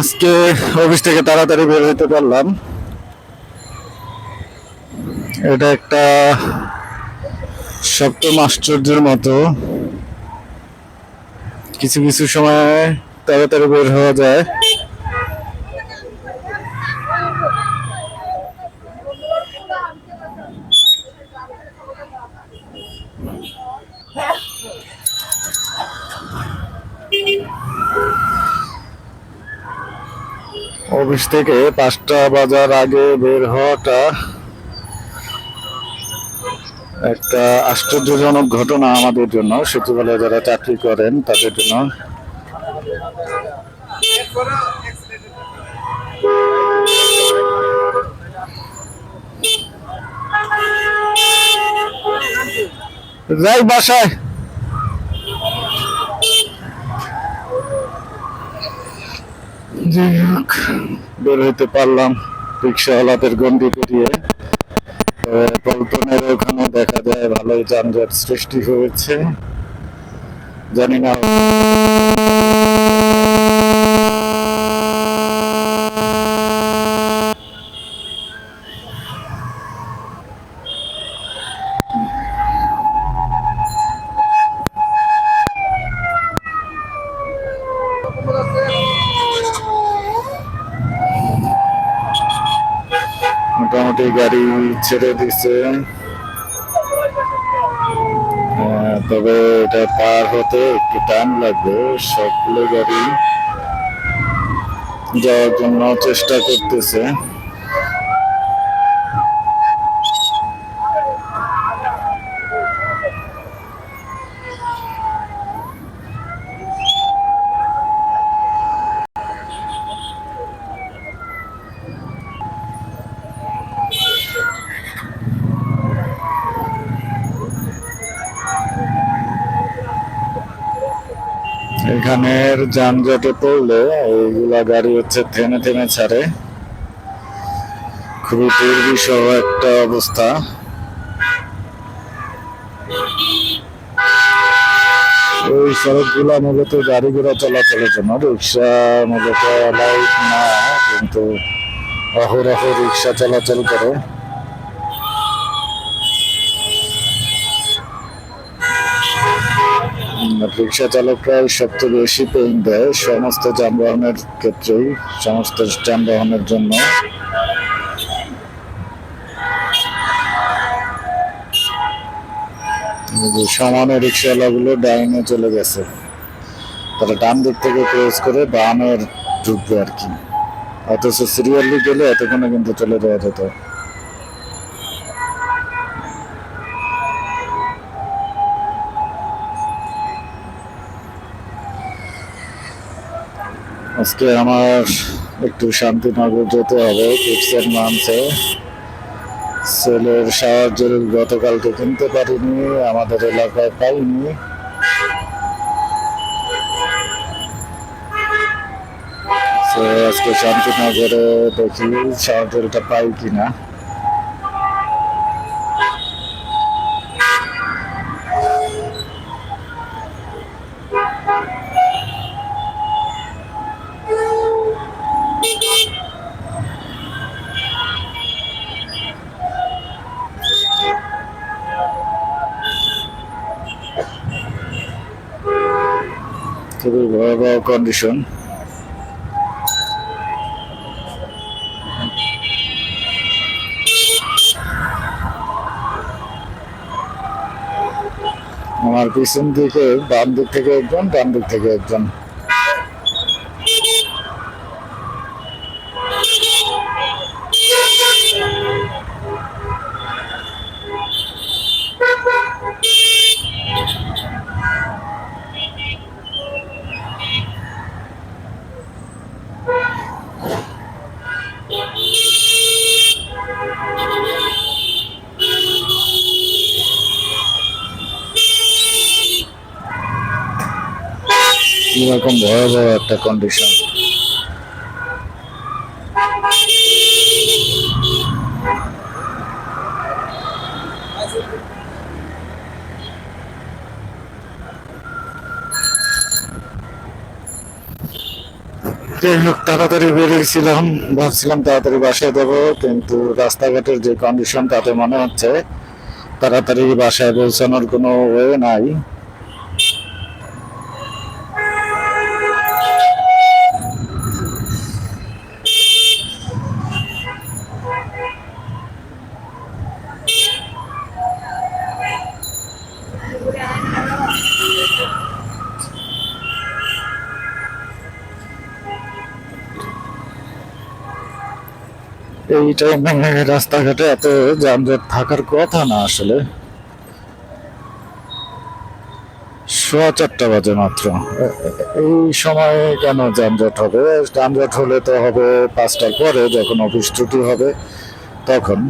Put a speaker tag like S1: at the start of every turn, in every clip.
S1: আজকে অফিস থেকে তাড়াতাড়ি বের হইতে পারলাম। এটা একটা সপ্তম আশ্চর্যের মতো। কিছু কিছু সময় তাড়াতাড়ি বের হওয়া যায়। অফিস থেকে পাঁচটা বাজার আগে বের হওয়াটা একটা আশ্চর্যজনক ঘটনা আমাদের জন্য। সচিবালয়ে যারা চাকরি করেন, তাদের জন্য। যাই বাসায়। হোক। বের হইতে পারলাম রিক্সাওয়ালাদের গন্ডি পেরিয়ে। পল্টনের ওখানে দেখা যায় ভালোই যানজট সৃষ্টি হয়েছে। জানি না মোটামুটি গাড়ি ছেড়ে হ্যাঁ, তবে এটা পার হতে একটু টাইম লাগবে। সবগুলো গাড়ি যাওয়ার জন্য চেষ্টা করতেছে। এখানের যানজটে পড়লে এইগুলা গাড়ি হচ্ছে থেমে থেমে ছাড়ে। খুবই দুর্বিষহ একটা অবস্থা। ওই সড়কগুলা মূলত গাড়ি ঘোড়া চলাচলের জন্য রিক্সা মূলত লাইট না, কিন্তু অহরহ রিক্সা চলাচল করে। রিক্সা চালকরা সবচেয়ে বেশি পেইন দেয় সমস্ত যানবাহনের ক্ষেত্রেই, সমস্ত যানবাহনের জন্য। সমানে রিক্সাওয়ালাগুলো ডাইনে চলে গেছে। তারা ডান দিক থেকে ক্লোজ করে বামের ঢুকবে আর কি। অথচ সিরিয়ালি গেলে এতক্ষণে কিন্তু চলে যাওয়া যেত। আজকে আমার একটু শান্তিনগর যেতে হবে কিপসের মানছে। সেলের সাহায্য গতকালকে কিনতে পারিনি, আমাদের এলাকায় পাইনি। আজকে শান্তিনগরে দেখি সাহায্যটা পাই কিনা। খুবই ভয়াবহ কন্ডিশন আমার পিছন দিকে বাম দিক থেকে একজন ডান দিক থেকে একজন। ভয়াবহ একটা কন্ডিশন তাড়াতাড়ি বেরিয়েছিলাম, ভাবছিলাম তাড়াতাড়ি বাসায় দেবো কিন্তু রাস্তাঘাটের যে কন্ডিশন তাতে মনে হচ্ছে, তাড়াতাড়ি বাসায় পৌঁছানোর কোনো ওয়ে নাই। এই টাইমে রাস্তাঘাটে এত যানজট থাকার কথা না আসলে। সোয়া চারটা বাজে মাত্র। এই সময় কেন যানজট হবে? যানজট হলে তো হবে পাঁচটার পরে যখন অফিস ছুটি হবে তখন।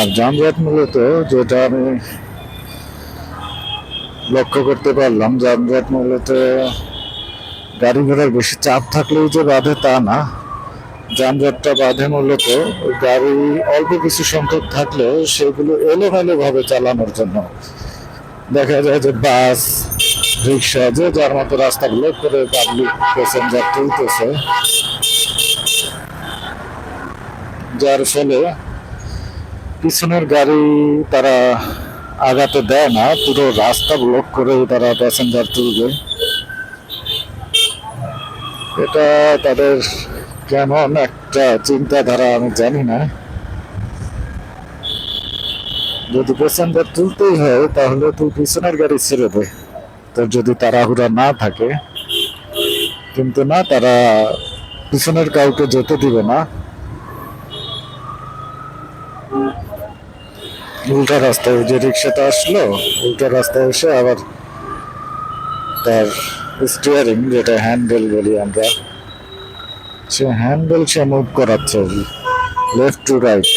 S1: আর যানজট মূলত যেটা আমি লক্ষ্য করতে পারলাম, যানজট মূলত গাড়ি ঘোড়ার বেশি চাপ থাকলেও যে বাধে তা না। যানজটটা বাধে মূলত। গাড়ি অল্প কিছু সংখ্যক থাকলে সেগুলো এলোমেলো ভাবে চালানোর জন্য। দেখা যায় যে বাস, রিক্সা, যে যার মতো রাস্তা ব্লক করে পাবলিক প্যাসেঞ্জার তুলতেছে। যার ফলে পিছনের গাড়ি তারা আগাতে দেয় না, পুরো রাস্তা ব্লক করে তারা প্যাসেঞ্জার তুলবে। এটা তাদের কেমন একটা চিন্তাধারা আমি জানি না। যদি প্যাসেঞ্জার তুলতেই হয়, তাহলে তুই পিছনের গাড়ি ছেড়ে দে। তোর যদি তাড়াহুড়া না থাকে, কিন্তু না, তারা পিছনের কাউকে যেতে দিবে না। উল্টা রাস্তায় যে রিক্সাটা আসলো, উল্টা রাস্তায় এসে আবার তার স্টিয়ারিং যেটা হ্যান্ডেল বলি আমরা সে হ্যান্ডেল সে মুভ করাচ্ছে লেফট টু রাইট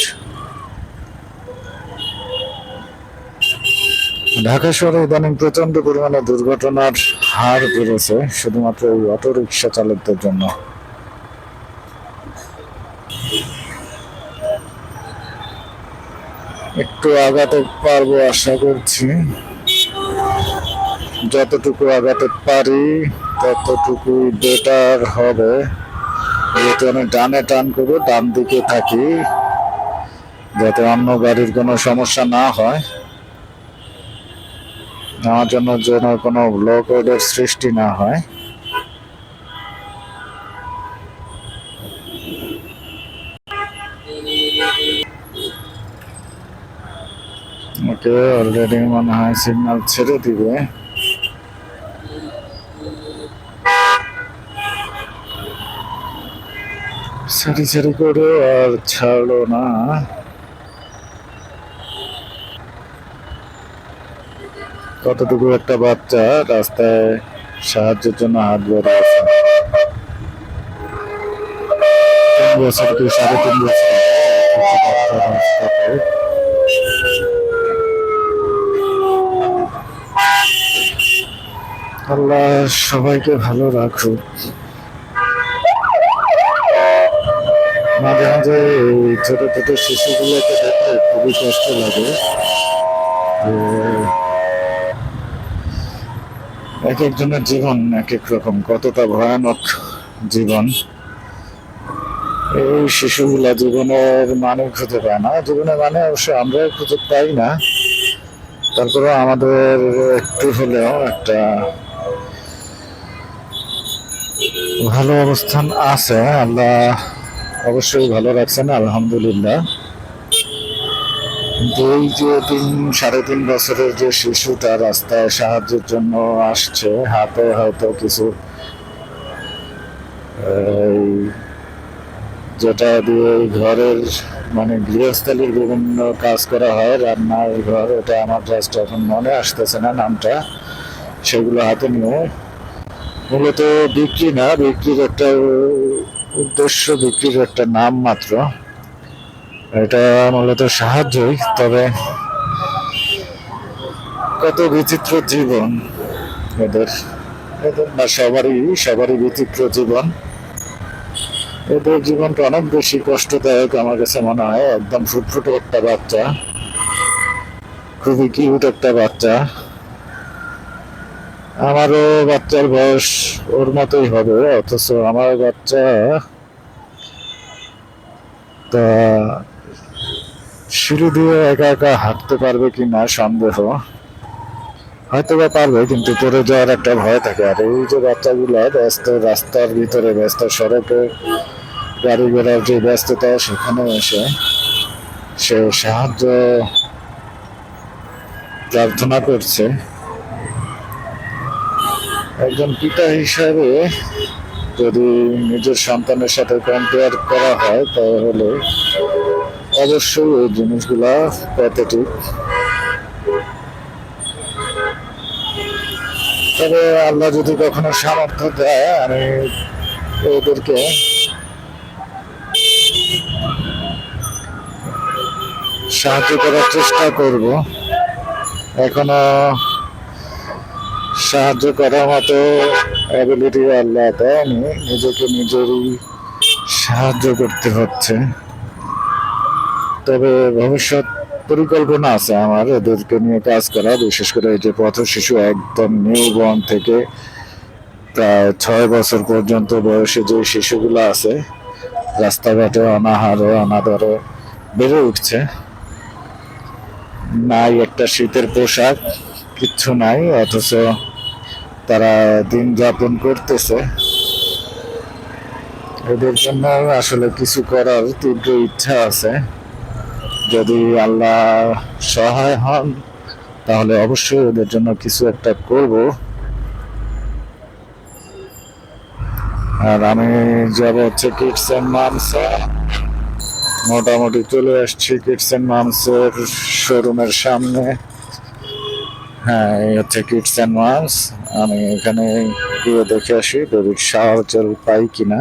S1: ঢাকা শহরে ইদানিং প্রচণ্ড পরিমাণে দুর্ঘটনার হার বেড়েছে, শুধুমাত্র এই অটো রিক্সা চালকদের জন্য। একটু আগাতে পারব আশা করছি। যতটুকু আগাতে পারি ততটুকু বেটার হবে। যেহেতু আমি ডানে টান করব, ডান দিকে থাকি, যাতে অন্য গাড়ির কোনো সমস্যা না হয়। আমার জন্য যেন কোনো ব্লকেডের সৃষ্টি না হয়। অলরেডি মনে হয় সিগন্যাল ছেড়ে দিবে। সারি সারি করে আর ছাড়লো না। কতটুকু একটা বাচ্চা রাস্তায় সাহায্যের জন্য হাত বেড়ে তিন বছর সাড়ে তিন বছর আল্লাহ সবাইকে ভালো রাখুক। মাঝে মাঝে ছোট ছোট শিশুগুলোকে দেখলে খুবই কষ্ট লাগে। এক একজনের জীবন এক এক রকম, কতটা ভয়ানক জীবন। এই শিশুগুলা জীবনের মানে খুঁজে পায় না। জীবনের মানে অবশ্য আমরা খুঁজে পাই না। তারপরে আমাদের একটু হলেও একটা ভালো অবস্থান আছে। আল্লাহ অবশ্যই ভালো রাখছেন আলহামদুলিল্লাহ। এই যে তিন, সাড়ে তিন বছরের যে শিশুটা রাস্তায় সাহায্যের জন্য আসছে, হাতে হয়তো কিছু যেটা দিয়ে ঘরের মানে গৃহস্থালির বিভিন্ন কাজ করা হয়, রান্নার ঘর, এটা আমার জাস্ট এখন মনে আসতেছে না নামটা, সেগুলো হাতে নিয়ে। মূলত বিক্রি না, বিক্রির একটা উদ্দেশ্য বিক্রির একটা নাম মাত্র। এটা মূলত সাহায্যই, তবে কত বিচিত্র জীবন এদের। এদের না, সবারই সবারই বিচিত্র জীবন। এদের জীবনটা অনেক বেশি কষ্টদায়ক আমার কাছে মনে হয়, একদম ফুটফুটে একটা বাচ্চা। খুবই কিউট একটা বাচ্চা। আমারও বাচ্চার বয়স ওর মতোই হবে, অথচ আমার বাচ্চা তা সিঁড়ি দিয়ে একা একা হাঁটতে পারবে কি না সন্দেহ। হয়তো বা পারবে, কিন্তু পড়ে যাওয়ার একটা ভয় থাকে। আর এই যে বাচ্চাগুলো ব্যস্ত রাস্তার ভিতরে, ব্যস্ত সড়কে গাড়ি ঘোড়ার যে ব্যস্ততা, সেখানে এসে সে সাহায্য প্রার্থনা করছে। একজন পিতা হিসাবে যদি নিজের সন্তানের সাথে কম্পেয়ার করা হয়, তাহলে অবশ্যই এই জিনিসগুলা প্যাথেটিক তবে আল্লাহ যদি কখনো সামর্থ্য দেয়, আমি ওদেরকে সাহায্য করার চেষ্টা করব। এখনও সাহায্য করার মতো অ্যাবিলিটি আল্লাহ দেয়নি নিজেকে নিজেরই সাহায্য করতে হচ্ছে। তবে ভবিষ্যৎ পরিকল্পনা আছে আমার, এদেরকে নিয়ে কাজ করা, বিশেষ করে এই যে পথ শিশু একদম নিউ বর্ন থেকে প্রায় ছয় বছর পর্যন্ত বয়সে যে শিশুগুলো আছে, রাস্তাঘাটে অনাহারে, অনাদরে বেড়ে উঠছে। নাই একটা শীতের পোশাক, কিচ্ছু নাই, অথচ তারা দিন যাপন করতেছে। এদের জন্য আসলে কিছু করার তীব্র ইচ্ছা আছে। যদি আল্লাহ সহায় হন, তাহলে অবশ্যই ওদের জন্য কিছু একটা করব। আর আমি যাব হচ্ছে কিডস অ্যান্ড মামসে মোটামুটি চলে আসছি কিডস অ্যান্ড মামসের শোরুমের সামনে। হ্যাঁ এই হচ্ছে কিডস অ্যান্ড মামস আমি এখানে গিয়ে দেখে আসি বেবির সাহায্য পাই কিনা।